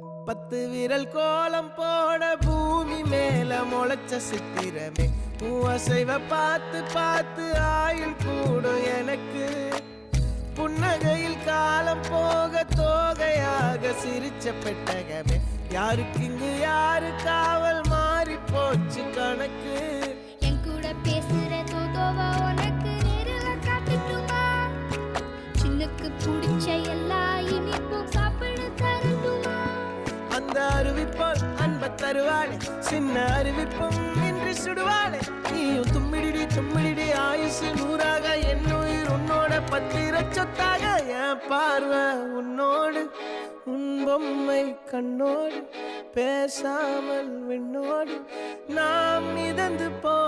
பத்து விரல் கோலம் போட பூமி மேல முளைச்ச சித்திரமே. உன் அசைவ பார்த்து பார்த்து ஆயுள் கூடும் எனக்கு. புன்னகையில் காலம் போக தோகையாக சிரிச்ச பெட்டகமே. யாருக்கு இங்கு யாரு காவல் மாறி போச்சு கணக்கு? என் கூட பேசுற தோதோவா உனக்கு நேரில் காட்டுட்டுமா? சின்னுக்கு பிடிச்ச எல்லாம் அறிவிப்பாள் அன்ப தருவாளே. சின்ன அறிவிப்பும் இன்று சுடுவாளே. நீயும் தும்மிடிடி தும்மிடிடி ஆயுசு நூறாக. என் உயிர் உன்னோட பத்திர சொத்தாக. என் பார்வை உன்னோடு உன் பொம்மை கண்ணோடு. பேசாமல் விண்ணோடு நாம் மிதந்து போ